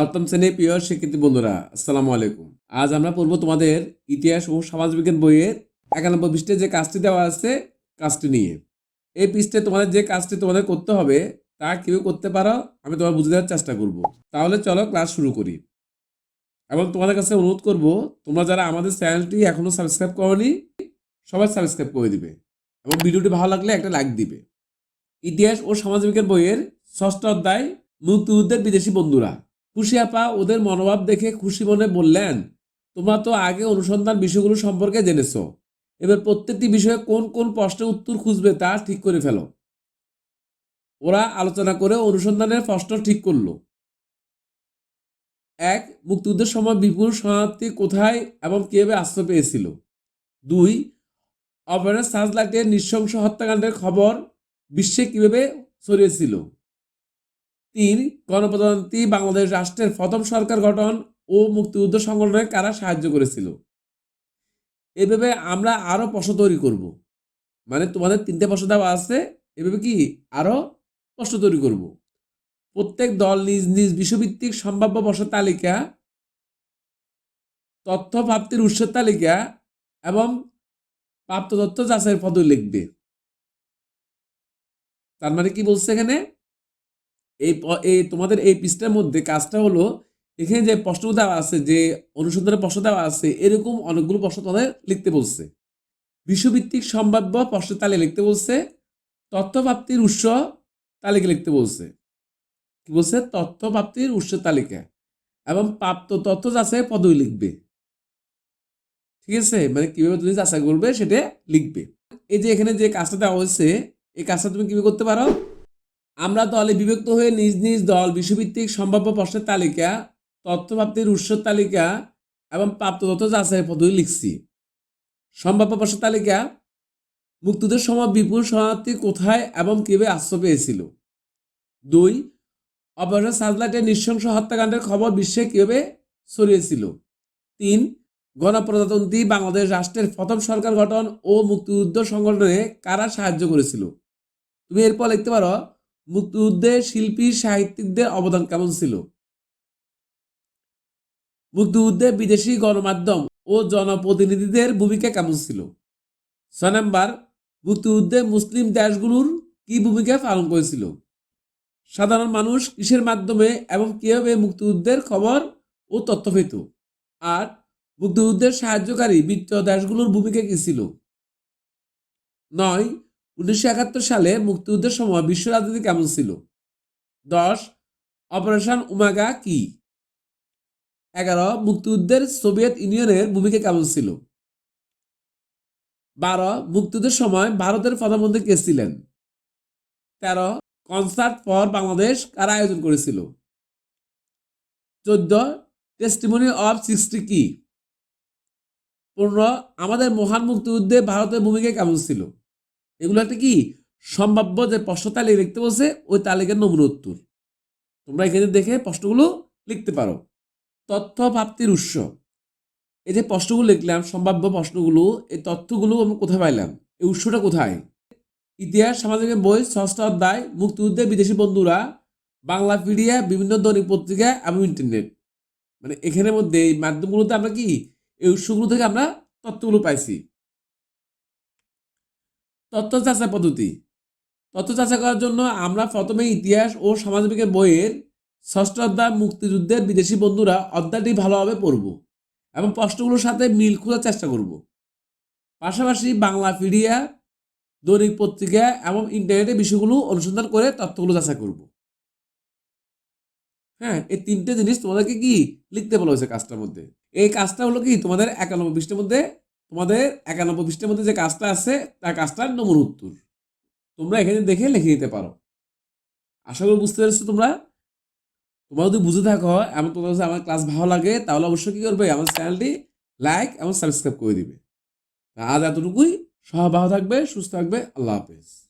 সপ্তম শ্রেণির প্রিয় শিক্ষার্থী বন্ধুরা, আসসালামু আলাইকুম। আজ আমরা পড়ব তোমাদের ইতিহাস ও সমাজবিজ্ঞান বইয়ের একানব্বই পৃষ্ঠে যে কাজটি দেওয়া আছে, কাজটি নিয়ে। এই পৃষ্ঠে তোমাদের যে কাজটি তোমাদের করতে হবে, তা কেউ করতে পারো, আমি তোমার বুঝে দেওয়ার চেষ্টা করব। তাহলে চলো ক্লাস শুরু করি। এবং তোমাদের কাছে অনুরোধ করব, তোমরা যারা আমাদের চ্যানেলটি এখনও সাবস্ক্রাইব করনি, সবাই সাবস্ক্রাইব করে দিবে। এবং ভিডিওটি ভালো লাগলে একটা লাইক দিবে। ইতিহাস ও সমাজবিজ্ঞান বইয়ের ষষ্ঠ অধ্যায় মুক্তিযুদ্ধের বিদেশি বন্ধুরা। খুশি আপা, ওদের মনোভাব দেখে খুশি মনে বললেন, তোমরা তো আগে অনুসন্ধান বিষয়গুলো সম্পর্কে জেনেছো। এবার প্রত্যেকটি বিষয়ে কোন কোন প্রশ্নের উত্তর খুঁজবে তা ঠিক করে ফেলো। ওরা আলোচনা করে অনুসন্ধানের প্রশ্ন ঠিক করল। এক, মুক্তিযুদ্ধের সময় বিপুল শরণার্থী কোথায় এবং কীভাবে আশ্রয় পেয়েছিল? দুই, অপারেশন সার্চলাইটের নৃশংস হত্যাকাণ্ডের খবর বিশ্বে কীভাবে ছড়িয়েছিল? তিন গণপ্রজাতন্ত্রী বাংলাদেশ রাষ্ট্রের প্রথম সরকার গঠন ও মুক্তিযুদ্ধ সংগঠনে কারা সাহায্য করেছিল? এভাবে আমরা আরও প্রশ্ন তৈরি করব। মানে তোমাদের তিনটে প্রশ্ন দেওয়া আছে এভাবে কি আরও প্রশ্ন তৈরি করব। প্রত্যেক দল নিজ নিজ বিশ্বভিত্তিক সম্ভাব্য প্রশ্ন তালিকা তথ্য প্রাপ্তির উৎসের তালিকা এবং প্রাপ্ত তথ্য যাচাইয়ের পদে লিখবে। তার মানে কি বলছে এখানে? এই এই তোমাদের এই পৃষ্ঠার মধ্যে কাজটা হলো, এখানে যে প্রশ্ন দেওয়া আছে, যে অনুসন্ধানের প্রশ্ন দেওয়া আছে, এরকম অনেকগুলো প্রশ্ন তোমাদের লিখতে বলছে। বিশ্বভিত্তিক সম্ভাব্য প্রশ্ন তালিকা লিখতে বলছে তথ্য প্রাপ্তির উৎস তালিকা লিখতে বলছে। কি বলছে? তথ্য প্রাপ্তির উৎস তালিকা এবং প্রাপ্ত তথ্য যাচাই পদবি লিখবে। ঠিক আছে? মানে কীভাবে তুমি যাচাই করবে সেটা লিখবে। এই যে এখানে যে কাজটা দেওয়া হয়েছে, এই কাজটা তুমি কীভাবে করতে পারো? আমরা দলে বিভক্ত হয়ে নিজ নিজ দল, বিশ্বভিত্তিক সম্ভাব্য প্রশ্নের তালিকা তথ্যপ্রাপ্তির উৎসর তালিকা এবং প্রাপ্ত তথ্য যাচাই পদ্ধতি লিখছি। সম্ভাব্য প্রশ্নের তালিকা, মুক্তিযুদ্ধের সময় বিপুল শরণার্থী কোথায় এবং কীভাবে আশ্রয় পেয়েছিল? দুই, অপারেশন সার্চলাইটের নৃশংস হত্যাকাণ্ডের খবর বিশ্বে কীভাবে ছড়িয়েছিল? তিন, গণপ্রজাতন্ত্রী বাংলাদেশ রাষ্ট্রের প্রথম সরকার গঠন ও মুক্তিযুদ্ধ সংগঠনে কারা সাহায্য করেছিল? তুমি এরপর লিখতে পারো মুক্তিযুদ্ধে শিল্পী, সাহিত্যিকদের অবদান কেমন ছিল? মুক্তিযুদ্ধে বিদেশি গণমাধ্যম ও জনপ্রতিনিধিদের ভূমিকা কেমন ছিল? ছয় নম্বর, মুক্তিযুদ্ধে মুসলিম দেশগুলোর কি ভূমিকা পালন করেছিল? সাধারণ মানুষ কিসের মাধ্যমে এবং কীভাবে মুক্তিযুদ্ধের খবর ও তথ্য পেত? আর মুক্তিযুদ্ধের সাহায্যকারী মিত্র দেশগুলোর ভূমিকা কি ছিল? নয় উনিশশো একাত্তর সালে মুক্তিযুদ্ধের সময় বিশ্ব রাজনীতি কেমন ছিল? দশ, অপারেশন উমাগা কি? এগারো, মুক্তিযুদ্ধের সোভিয়েত ইউনিয়নের ভূমিকা কেমন ছিল? বারো, মুক্তিযুদ্ধের সময় ভারতের প্রধানমন্ত্রী কে ছিলেন? তেরো, কনসার্ট ফর বাংলাদেশ কারা আয়োজন করেছিল? চোদ্দ টেস্টিমনি অফ সিক্সটি কি? পনেরো, আমাদের মহান মুক্তিযুদ্ধে ভারতের ভূমিকা কেমন ছিল? এগুলো একটা কি সম্ভাব্য যে প্রশ্ন তালিকা লিখতে বলছে, ওই তালিকার নমুনা উত্তর। তোমরা এখানে দেখে প্রশ্নগুলো লিখতে পারো। তথ্য প্রাপ্তির উৎস। এই যে প্রশ্নগুলো লিখলাম, সম্ভাব্য প্রশ্নগুলো, এই তথ্যগুলো আমি কোথায় পাইলাম? এই উৎসটা কোথায়? ইতিহাস, সামাজিক বই, ষষ্ঠ অধ্যায়, মুক্তিযুদ্ধে বিদেশি বন্ধুরা, বাংলা পিডিয়া বিভিন্ন দৈনিক পত্রিকা এবং ইন্টারনেট। মানে এখানের মধ্যে এই মাধ্যমগুলোতে আমরা কি, এই উৎসগুলো থেকে আমরা তথ্যগুলো পাইছি। তথ্য যাচাই পদ্ধতি। তথ্য যাচাই করার জন্য আমরা প্রথমে ইতিহাস ও সমাজবিজ্ঞান বইয়ের ষষ্ঠ অধ্যায় মুক্তিযুদ্ধের বিদেশি বন্ধুরা অধ্যায়টি ভালোভাবে পড়ব এবং প্রশ্নগুলোর সাথে মিল খোঁজার চেষ্টা করব। পাশাপাশি বাংলা পিডিয়া দৈনিক পত্রিকা এবং ইন্টারনেটে বিষয়গুলো অনুসন্ধান করে তথ্যগুলো যাচাই করব। হ্যাঁ এই তিনটে জিনিস তোমাদেরকে কি লিখতে বলা হয়েছে কাজটার মধ্যে? এই কাজটা হলো কি? তোমাদের একানব্বই পৃষ্ঠের মধ্যে তোমাদের একানব্বই পৃষ্ঠের মধ্যে যে কাজটা আছে, তার কাজটার নমুন উত্তর। তোমরা এখানে দেখে লিখে নিতে পারো। আশা করি বুঝতে পেরেছ তোমরা? তোমরা যদি বুঝে থাকো এমন তোমার যদি আমার ক্লাস ভালো লাগে, তাহলে অবশ্যই কী করবে? আমার চ্যানেলটি লাইক এবং সাবস্ক্রাইব করে দিবে। আজ এতটুকুই। সহ ভালো থাকবে, সুস্থ থাকবে। আল্লাহ হাফেজ।